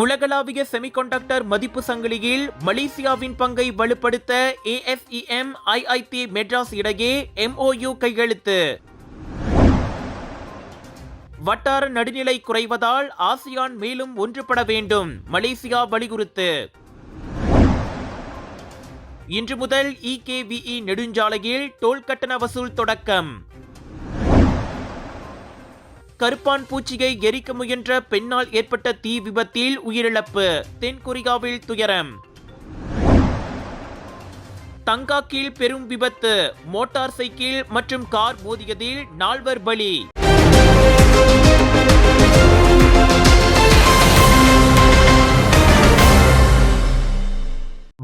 உலகளாவிய செமிகண்டக்டர் மதிப்பு சங்கிலியில் மலேசியாவின் பங்கை வலுப்படுத்த ஏஎஸ்இஎம் ஐஐடி மெட்ராஸ் இடையே எம்ஓயு கையெழுத்து. வட்டார நடுநிலை குறைவதால் ஆசியான் மேலும் ஒன்றுபட வேண்டும் மலேசியா வலியுறுத்து. இன்று முதல் இகேவிஇ நெடுஞ்சாலையில் டோல் கட்டண வசூல் தொடக்கம். கருப்பான் பூச்சியை எரிக்க முயன்ற பெண்ணால் ஏற்பட்ட தீ விபத்தில் உயிரிழப்பு. தென்கொரியாவில் துயரம். தங்காக்கில் பெரும் விபத்து. மோட்டார் சைக்கிள் மற்றும் கார் மோதியதில் நால்வர் பலி.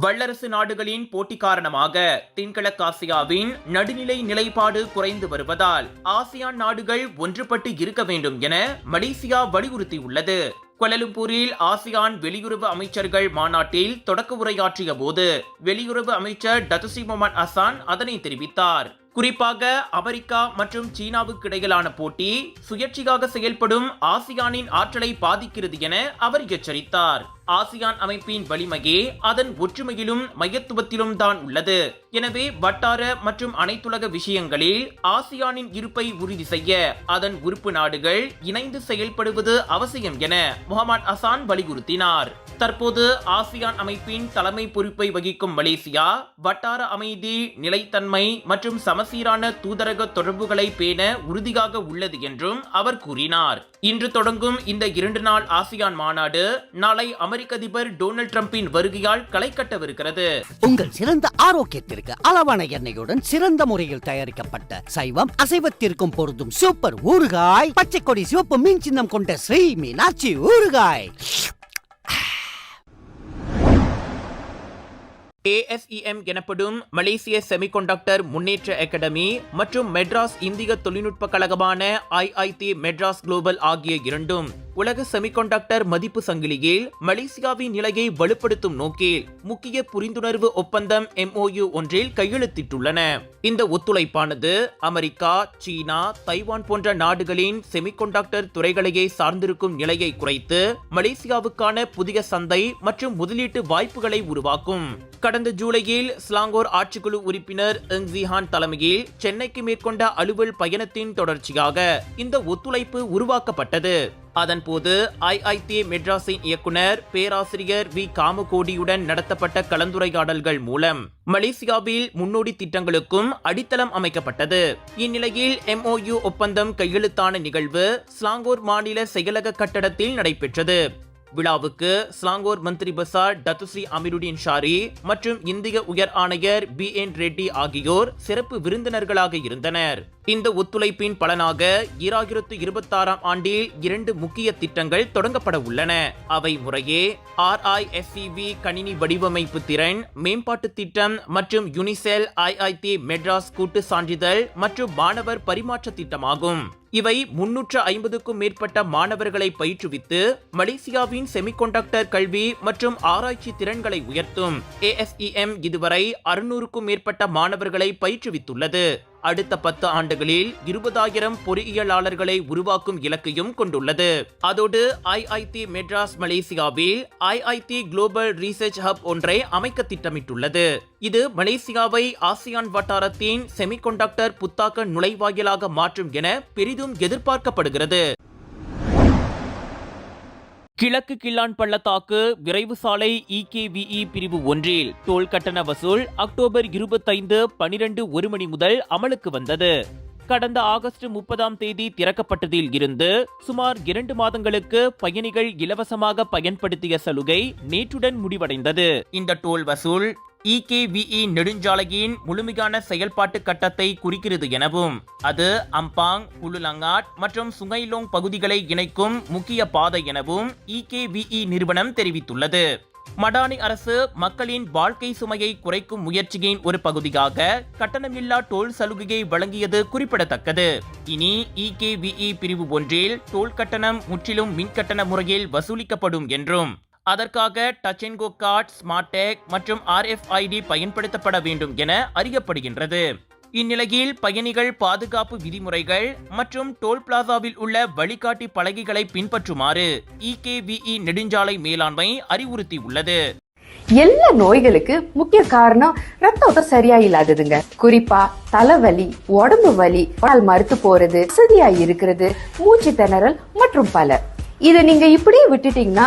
வல்லரசு நாடுகளின் போட்டி காரணமாக தென்கிழக்காசியாவின் நடுநிலை நிலைப்பாடு குறைந்து வருவதால் ஆசியான் நாடுகள் ஒன்றுபட்டு இருக்க வேண்டும் என மலேசியா வலியுறுத்தியுள்ளது. கொலலும்பூரில் ஆசியான் வெளியுறவு அமைச்சர்கள் மாநாட்டில் தொடக்க உரையாற்றிய போது வெளியுறவு அமைச்சர் டத்துசி அசான் அதனை தெரிவித்தார். குறிப்பாக அமெரிக்கா மற்றும் சீனாவுக்கு இடையிலான போட்டி சுயேட்சையாக செயல்படும் ஆசியானின் ஆற்றலை பாதிக்கிறது என அவர் எச்சரித்தார். ஆசியான் அமைப்பின் வலிமையே அதன் ஒற்றுமையிலும் மையத்துவத்திலும் தான் உள்ளது. எனவே வட்டார மற்றும் அனைத்துலக விஷயங்களில் ஆசியானின் இருப்பை உறுதி செய்ய அதன் உறுப்பு நாடுகள் இணைந்து செயல்படுவது அவசியம் என முகமது அசான் வலியுறுத்தினார். தற்போது ஆசியான் அமைப்பின் தலைமை பொறுப்பை வகிக்கும் மலேசியா வட்டார அமைதி நிலைத்தன்மை மற்றும் சமசீரான தூதரக தொடர்புகளை பேண உறுதியாக உள்ளது என்றும் அவர் கூறினார். இன்று தொடங்கும் இந்த இரண்டு நாள் ஆசியான் மாநாடு நாளை அமெரிக்க அதிபர் டொனால்ட் ட்ரம்பின் வருகையால் களை கட்டவிருக்கிறது. உங்கள் சிறந்த ஆரோக்கியத்திற்கு அளவான எண்ணெயுடன் சிறந்த முறையில் தயாரிக்கப்பட்ட சைவம் அசைவத்திற்கும் பொருந்தும் சூப்பர் ஊறுகாய் பச்சை கொடி சிவப்பு மீன் சின்னம் கொண்ட ஸ்ரீ மீனாட்சி ஊறுகாய். ஏஎஸ்இஎம் எனப்படும் மலேசிய செமிகண்டக்டர் முன்னேற்ற அகாடமி மற்றும் மெட்ராஸ் இந்திய தொழில்நுட்ப கழகமான ஐஐடி மெட்ராஸ் குளோபல் ஆகிய இரண்டும் உலக செமிகண்டக்டர் மதிப்பு சங்கிலியில் மலேசியாவின் நிலையை வலுப்படுத்தும் நோக்கில் முக்கிய புரிந்துணர்வு ஒப்பந்தம் எம்ஓயு ஒன்றில் கையெழுத்திட்டுள்ளன. இந்த ஒத்துழைப்பானது அமெரிக்கா சீனா தைவான் போன்ற நாடுகளின் செமிகண்டக்டர் துறைகளையே சார்ந்திருக்கும் நிலையை குறைத்து மலேசியாவுக்கான புதிய சந்தை மற்றும் முதலீட்டு வாய்ப்புகளை உருவாக்கும். கடந்த ஜூலையில் ஸ்லாங்கோர் ஆட்சிக்குழு உறுப்பினர் எங் ஜிஹான் தலைமையில் சென்னைக்கு மேற்கொண்ட அலுவல் பயணத்தின் தொடர்ச்சியாக இந்த ஒத்துழைப்பு உருவாக்கப்பட்டது. அதன்போது ஐஐடி மெட்ராஸின் இயக்குனர் பேராசிரியர் வி. காமகோடியுடன் நடத்தப்பட்ட கலந்துரையாடல்கள் மூலம் மலேசியாவில் முன்னோடி திட்டங்களுக்கும் அடித்தளம் அமைக்கப்பட்டது. இந்நிலையில் எம்ஓயு ஒப்பந்தம் கையெழுத்தான நிகழ்வு ஸ்லாங்கூர் மாநில செயலக கட்டடத்தில் நடைபெற்றது. விழாவுக்கு ஸ்லாங்கோர் மந்திரி பசார் டத்துஸ்ரீ அமீருddin ஷாரி மற்றும் இந்திய உயர் ஆணையர் பி என் ரெட்டி ஆகியோர் சிறப்பு விருந்தினர்களாக இருந்தனர். இந்த ஒத்துழைப்பின் பலனாக ஈராயிரத்து இருபத்தாறாம் ஆண்டில் இரண்டு முக்கிய திட்டங்கள் தொடங்கப்பட உள்ளன. அவை முறையே ஆர்ஐஎஸ்சிவி கணினி வடிவமைப்பு திறன் மேம்பாட்டு திட்டம் மற்றும் யுனிசெல் ஐஐடி மெட்ராஸ் கூட்டு சான்றிதழ் மற்றும் மாணவர் பரிமாற்ற திட்டமாகும். இவை முன்னூற்று ஐம்பதுக்கும் மேற்பட்ட மாணவர்களை பயிற்றுவித்து மலேசியாவின் செமிகண்டக்டர் கல்வி மற்றும் ஆராய்ச்சி திறன்களை உயர்த்தும். ஏஎஸ்இஎம் இதுவரை அறுநூறுக்கும் மேற்பட்ட மாணவர்களை பயிற்றுவித்துள்ளது. அடுத்த பத்து ஆண்டுகளில் இருபதாயிரம் பொறியியலாளர்களை உருவாக்கும் இலக்கையும் கொண்டுள்ளது. அதோடு ஐஐடி மெட்ராஸ் மலேசியாவில் ஐஐடி குளோபல் ரீசர்ச் ஹப் ஒன்றை அமைக்க திட்டமிட்டுள்ளது. இது மலேசியாவை ஆசியான் வட்டாரத்தின் செமிகண்டக்டர் புத்தாக்க நுழைவாயிலாக மாற்றும் என பெரிதும் எதிர்பார்க்கப்படுகிறது. கிழக்கு கிள்ளான் பள்ளத்தாக்கு விரைவு சாலை இகேவிஇ பிரிவு ஒன்றில் டோல் கட்டண வசூல் அக்டோபர் இருபத்தைந்து பனிரெண்டு ஒரு மணி முதல் அமலுக்கு வந்தது. கடந்த ஆகஸ்ட் முப்பதாம் தேதி திறக்கப்பட்டதில் இருந்து சுமார் இரண்டு மாதங்களுக்கு பயணிகள் இலவசமாக பயன்படுத்திய சலுகை நேற்றுடன் முடிவடைந்தது. இந்த டோல் வசூல் இகேவிஇ நெடுஞ்சாலையின் முழுமையான செயல்பாட்டு கட்டத்தை குறிக்கிறது எனவும் அது அம்பாங் புலுலங்காட் மற்றும் சுங்கைலோங் பகுதிகளை இணைக்கும் முக்கிய பாதை எனவும் இகேவிஇ நிறுவனம் தெரிவித்துள்ளது. மடானி அரசு மக்களின் வாழ்க்கை சுமையை குறைக்கும் முயற்சியின் ஒரு பகுதியாக கட்டணமில்லா டோல் சலுகையை வழங்கியது குறிப்பிடத்தக்கது. இனி இகேவிஇ பிரிவு ஒன்றில் டோல் கட்டணம் முற்றிலும் மின் கட்டண முறையில் வசூலிக்கப்படும் என்றும் அதற்காக touch and go card smart tag மற்றும் ஆர்எஃப்ஐடி பயன்படுத்தப்பட வேண்டும் என அறியப்படுகின்றது. இந்நிலையில் பயணிகள் பாதுகாப்பு விதிமுறைகள் மற்றும் டோல் பிளாசாவில் உள்ள வழிகாட்டி பலகைகளை பின்பற்றுமாறு இகேவிஇ நெடுஞ்சாலை மேலாண்மை அறிவுறுத்தியுள்ளது. எல்லா நோய்களுக்கு முக்கிய காரணம் ரத்த ஓட்டம் சரியா இல்லாததுங்க. குறிப்பா தலைவலி உடம்பு வலி கால் மறுத்து போறது வசதியா இருக்கிறது மூச்சு திணறல் மற்றும் பல. இதை நீங்க இப்படியே விட்டுட்டீங்கன்னா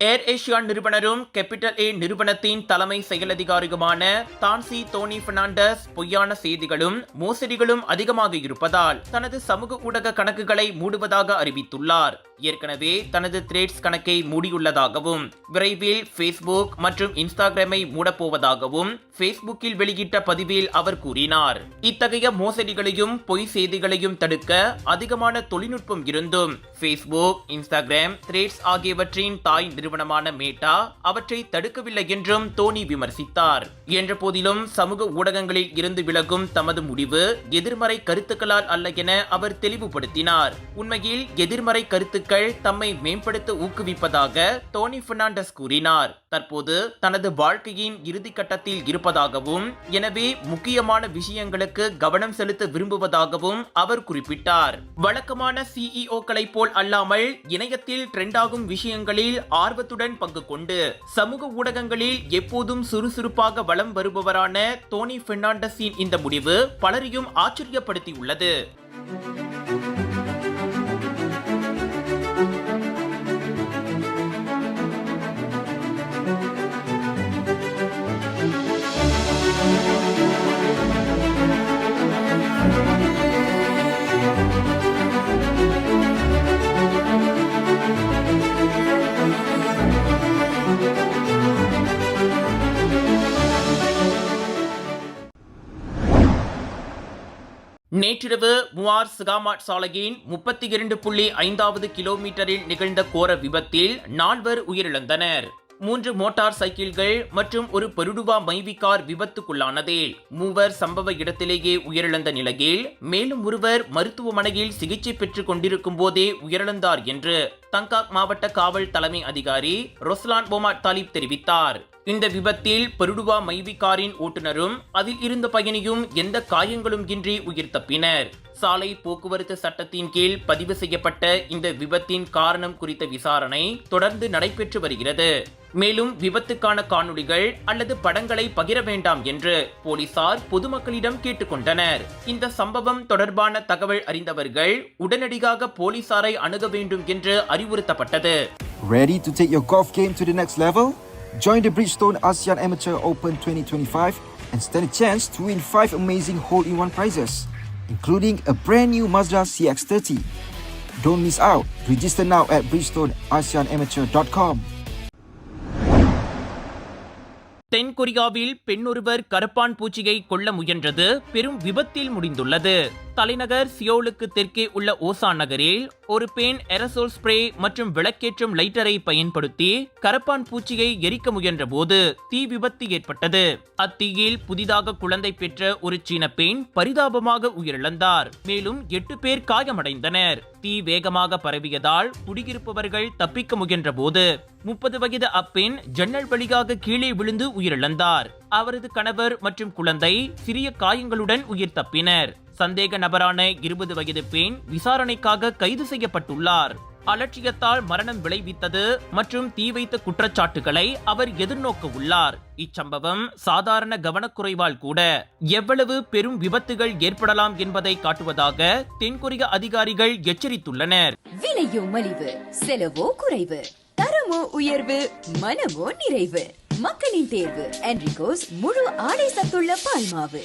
ஏர் ஏஷியா நிறுவனரும் கேபிட்டல் ஏ நிறுவனத்தின் தலைமை செயலதிகாரியுமான தான்சி தோனி பெர்னாண்டஸ் பொய்யான செய்திகளும் மோசடிகளும் அதிகமாக இருப்பதால் தனது சமூக ஊடக கணக்குகளை மூடுவதாக அறிவித்துள்ளார். ஏற்கனவே தனது த்ரெட்ஸ் கணக்கை மூடியுள்ளதாகவும் விரைவில் ஃபேஸ்புக் மற்றும் இன்ஸ்டாகிராமை மூடப்போவதாகவும் ஃபேஸ்புக்கில் வெளியிட்ட பதிவில் அவர் கூறினார். இத்தகைய மோசடிகளையும் பொய் செய்திகளையும் தடுக்க அதிகமான தொழில்நுட்பம் இருந்தும் ஃபேஸ்புக் இன்ஸ்டாகிராம் த்ரெட்ஸ் ஆகியவற்றின் தாய் நிறுவனமான மேட்டா அவற்றை தடுக்கவில்லை என்றும் தோனி விமர்சித்தார். என்ற போதிலும் சமூக ஊடகங்களில் இருந்து விலகும் தமது முடிவு எதிர்மறை கருத்துக்களால் அல்ல என அவர் தெளிவுபடுத்தினார். உண்மையில் எதிர்மறை கருத்துக்கள் தம்மை மேம்படுத்த ஊக்குவிப்பதாக டோனி பெர்னாண்டஸ் கூறினார். தற்போது தனது வாழ்க்கையின் இறுதி கட்டத்தில் இருப்பதாகவும் எனவே முக்கியமான விஷயங்களுக்கு கவனம் செலுத்த விரும்புவதாகவும் அவர் குறிப்பிட்டார். வழக்கமான சிஇஓக்களை போல் அல்லாமல் இணையத்தில் ட்ரெண்டாகும் விஷயங்களில் ஆர்வத்துடன் பங்கு கொண்டு சமூக ஊடகங்களில் எப்போதும் சுறுசுறுப்பாக வலம் வருபவரான டோனி பெர்னாண்டஸின் இந்த முடிவு பலரையும் ஆச்சரியப்படுத்தியுள்ளது. நேற்றிரவு முவார் சிகாமாட் சாலையின் முப்பத்தி இரண்டு புள்ளி ஐந்தாவது கிலோமீட்டரில் நிகழ்ந்த கோர விபத்தில் நால்வர் உயிரிழந்தனர். மூன்று மோட்டார் சைக்கிள்கள் மற்றும் ஒரு பெருடுவா மைவி கார் விபத்துக்குள்ளானதில் மூவர் சம்பவ இடத்திலேயே உயிரிழந்த நிலையில் மேலும் ஒருவர் மருத்துவமனையில் சிகிச்சை பெற்றுக் கொண்டிருக்கும் போதே உயிரிழந்தார் என்று தங்காக் மாவட்ட காவல் தலைமை அதிகாரி ரொஸ்லான் போமாட் தாலிப் தெரிவித்தார். இந்த விபத்தில் பெருடுவா மைவி காரின் ஓட்டுநரும் அதில் இருந்த பயணியும் எந்த காயங்களும் இன்றி உயிர் தப்பினர் சாலை போக்குவரத்து சட்டத்தின் கீழ் பதிவு செய்யப்பட்ட இந்த விபத்தின் காரணம் குறித்த விசாரணை தொடர்ந்து நடைபெற்று வருகிறது. மேலும் விபத்துக்கான காணொளிகள் அல்லது படங்களை பகிர வேண்டாம் என்று போலீசார் பொதுமக்களிடம் கேட்டுக்கொண்டனர். இந்த சம்பவம் தொடர்பான தகவல் அறிந்தவர்கள் உடனடியாக போலீசாரை அணுக வேண்டும் என்று அறிவுறுத்தப்பட்டது. Ready to take your golf game to the next level? Join the Bridgestone ASEAN Amateur Open 2025 and stand a chance to win 5 amazing hole-in-one prizes, including a brand new Mazda CX-30. Don't miss out. Register now at bridgestoneaseanamateur.com. தென்கொரியாவில் பெண்ணொருவர் கரப்பான் பூச்சியை கொல்ல முயன்றது பெரும் விபத்தில் முடிந்துள்ளது தலைநகர் சியோலுக்கு தெற்கே உள்ள ஓசான் நகரில் ஒரு பெண் எரசோல் ஸ்ப்ரே மற்றும் விளக்கேற்றும் லைட்டரை பயன்படுத்தி கரப்பான் பூச்சியை எரிக்க முயன்ற போது தீ விபத்து ஏற்பட்டது. அத்தீயில் புதிதாக குழந்தை பெற்ற ஒரு சீன பெண் பரிதாபமாக உயிரிழந்தார். மேலும் எட்டு பேர் காயமடைந்தனர். தீ வேகமாக பரவியதால் குடியிருப்பவர்கள் தப்பிக்க முயன்ற போது முப்பது வயது அப்பெண் ஜன்னல் வழியாக கீழே விழுந்து உயிரிழந்தார். அவரது கணவர் மற்றும் குழந்தை சிறிய காயங்களுடன் உயிர் தப்பினர். சந்தேக நபரான இருபது வயது பெண் விசாரணைக்காக கைது செய்யப்பட்டுள்ளார். அலட்சியத்தால் மரணம் விளைவித்தது மற்றும் தீ வைத்த குற்றச்சாட்டுகளை அவர் எதிர்நோக்க உள்ளார் இச்சம்பவம் சாதாரண கவனக்குறைவால் கூட எவ்வளவு பெரும் விபத்துகள் ஏற்படலாம் என்பதை காட்டுவதாக தென்கொரிய அதிகாரிகள் எச்சரித்துள்ளனர். விலையோ மலிவு செலவோ குறைவு தரமோ உயர்வு மனமோ நிறைவு. மக்களின் தேர்வு என்ரிகோஸ் முழு ஆடை சத்துள்ள பால்மாவு.